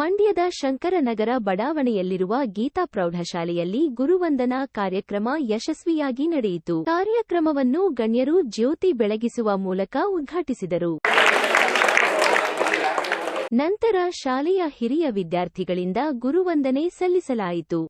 ಮಂಡ್ಯದ ಶಂಕರನಗರ ಬಡಾವಣೆಯಲ್ಲಿರುವ ಗೀತಾ ಪ್ರೌಢಶಾಲೆಯಲ್ಲಿ ಗುರುವಂದನಾ ಕಾರ್ಯಕ್ರಮ ಯಶಸ್ವಿಯಾಗಿ ನಡೆಯಿತು. ಕಾರ್ಯಕ್ರಮವನ್ನು ಗಣ್ಯರು ಜ್ಯೋತಿ ಬೆಳಗಿಸುವ ಮೂಲಕ ಉದ್ಘಾಟಿಸಿದರು. ನಂತರ ಶಾಲೆಯ ಹಿರಿಯ ವಿದ್ಯಾರ್ಥಿಗಳಿಂದ ಗುರುವಂದನೆ ಸಲ್ಲಿಸಲಾಯಿತು.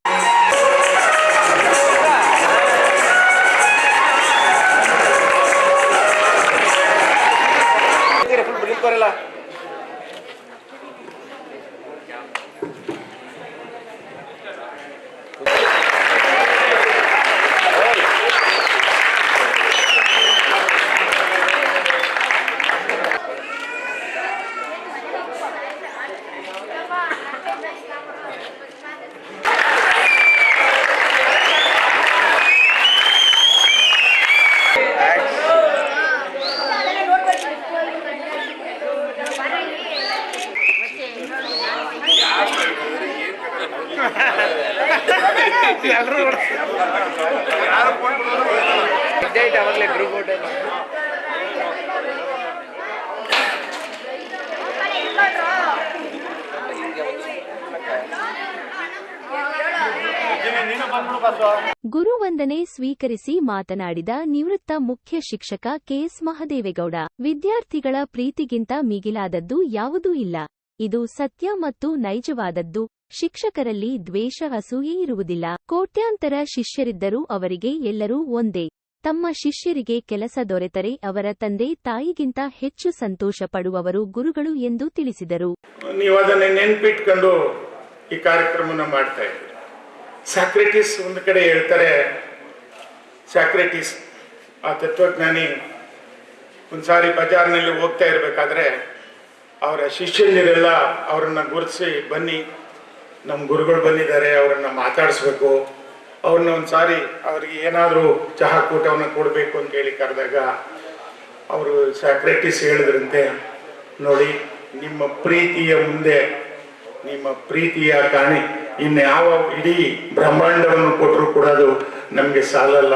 ಫೋಟೋ ಗುರುವಂದನೆ ಸ್ವೀಕರಿಸಿ ಮಾತನಾಡಿದ ನಿವೃತ್ತ ಮುಖ್ಯ ಶಿಕ್ಷಕ ಕೆಎಸ್ ಮಹದೇವೇಗೌಡ ವಿದ್ಯಾರ್ಥಿಗಳ ಪ್ರೀತಿಗಿಂತ ಮಿಗಿಲಾದದ್ದು ಯಾವುದೂ ಇಲ್ಲ. ಇದು ಸತ್ಯ ಮತ್ತು ನೈಜವಾದದ್ದು. ಶಿಕ್ಷಕರಲ್ಲಿ ದ್ವೇಷ ಅಸೂಯೆ ಇರುವುದಿಲ್ಲ. ಕೋಟ್ಯಾಂತರ ಶಿಷ್ಯರಿದ್ದರೂ ಅವರಿಗೆ ಎಲ್ಲರೂ ಒಂದೇ. ತಮ್ಮ ಶಿಷ್ಯರಿಗೆ ಕೆಲಸ ದೊರೆತರೆ ಅವರ ತಂದೆ ತಾಯಿಗಿಂತ ಹೆಚ್ಚು ಸಂತೋಷ ಪಡುವವರು ಗುರುಗಳು ಎಂದು ತಿಳಿಸಿದರು. ನೀವು ಅದನ್ನು ನೆನ್ಪಿಟ್ಕೊಂಡು ಈ ಕಾರ್ಯಕ್ರಮವನ್ನು ಮಾಡ್ತಾ ಇದ್ದೀರಿ. ಸಾಕ್ರೆಟಿಸ್ ಒಂದು ಕಡೆ ಹೇಳ್ತಾರೆ, ಸಾಕ್ರೆಟಿಸ್, ಆ ತತ್ವಜ್ಞಾನಿ ಒಂದ್ಸಾರಿ ಬಜಾರ್ನಲ್ಲಿ ಹೋಗ್ತಾ ಇರಬೇಕಾದ್ರೆ ಅವರ ಶಿಷ್ಯಂದಿರೆಲ್ಲ ಅವರನ್ನು ಗುರುತಿಸಿ, ಬನ್ನಿ ನಮ್ಮ ಗುರುಗಳು ಬಂದಿದ್ದಾರೆ, ಅವರನ್ನ ಮಾತಾಡಿಸ್ಬೇಕು. ಅವ್ರನ್ನ ಒಂದು ಸಾರಿ ಅವ್ರಿಗೆ ಏನಾದರೂ ಚಹಾ ಕೂಟವನ್ನು ಕೊಡಬೇಕು ಅಂತ ಹೇಳಿ ಕರೆದಾಗ ಅವರು ಸಪ್ರೇಟಿಸ್ ಹೇಳಿದ್ರಂತೆ, ನೋಡಿ, ನಿಮ್ಮ ಪ್ರೀತಿಯ ಮುಂದೆ, ನಿಮ್ಮ ಪ್ರೀತಿಯ ಕಾಣಿ. ಇನ್ಯಾವ ಇಡೀ ಬ್ರಹ್ಮಾಂಡವನ್ನು ಕೊಟ್ಟರು ಕೂಡ ಅದು ನಮಗೆ ಸಾಲಲ್ಲ.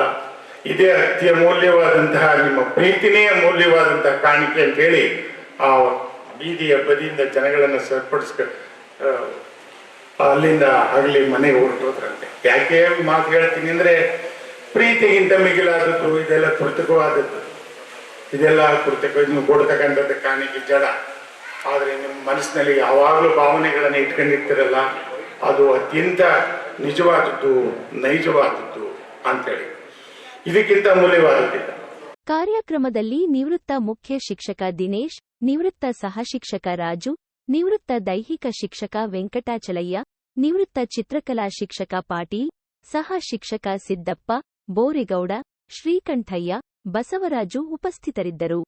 ಇದೇ ಅತ್ಯಮೂಲ್ಯವಾದಂತಹ ನಿಮ್ಮ ಪ್ರೀತಿನೇ ಅಮೂಲ್ಯವಾದಂತಹ ಕಾಣಿಕೆ ಅಂತ ಹೇಳಿ ಆ ಬೀದಿಯ ಬದಿಯಿಂದ ಜನಗಳನ್ನು ಸರಿಪಡಿಸ್ಕ ಆ, ಅಲ್ಲಿಂದ ಆಗಲಿ ಮನೆಗೆ ಹೊರಟೋದ್ರಂತೆ. ಯಾಕೆ ಮಾತು ಹೇಳ್ತೀನಿ ಅಂದ್ರೆ ಪ್ರೀತಿಗಿಂತ ಮಿಗಿಲಾದದ್ದು ಇದೆಲ್ಲ ಕೃತಕವಾದದ್ದು. ಇದೆಲ್ಲ ಕೃತಕ ಇದನ್ನು ಕೊಡ್ತಕ್ಕಂಥದ್ದು ಕಾಣಿಕೆ ಜಡ. ಆದರೆ ನಿಮ್ಮ ಮನಸ್ಸಿನಲ್ಲಿ ಯಾವಾಗಲೂ ಭಾವನೆಗಳನ್ನು ಇಟ್ಕೊಂಡಿರ್ತೀರಲ್ಲ ಅದು ಅತ್ಯಂತ ನಿಜವಾದದ್ದು ನೈಜವಾದದ್ದು ಅಂತೇಳಿ. ಇದಕ್ಕಿಂತ ಅಮೂಲ್ಯವಾದದ್ದಿಲ್ಲ ಕಾರ್ಯಕ್ರಮದಲ್ಲಿ ನಿವೃತ್ತ ಮುಖ್ಯ ಶಿಕ್ಷಕ ದಿನೇಶ್, ನಿವೃತ್ತ ಸಹಶಿಕ್ಷಕ ರಾಜು, ನಿವೃತ್ತ ದೈಹಿಕ ಶಿಕ್ಷಕ ವೆಂಕಟಾಚಲಯ್ಯ, ನಿವೃತ್ತ ಚಿತ್ರಕಲಾ ಶಿಕ್ಷಕ ಪಾಟೀಲ್, ಸಹ ಶಿಕ್ಷಕ ಸಿದ್ದಪ್ಪ, ಬೋರೆಗೌಡ, ಶ್ರೀಕಂಠಯ್ಯ, ಬಸವರಾಜು ಉಪಸ್ಥಿತರಿದ್ದರು.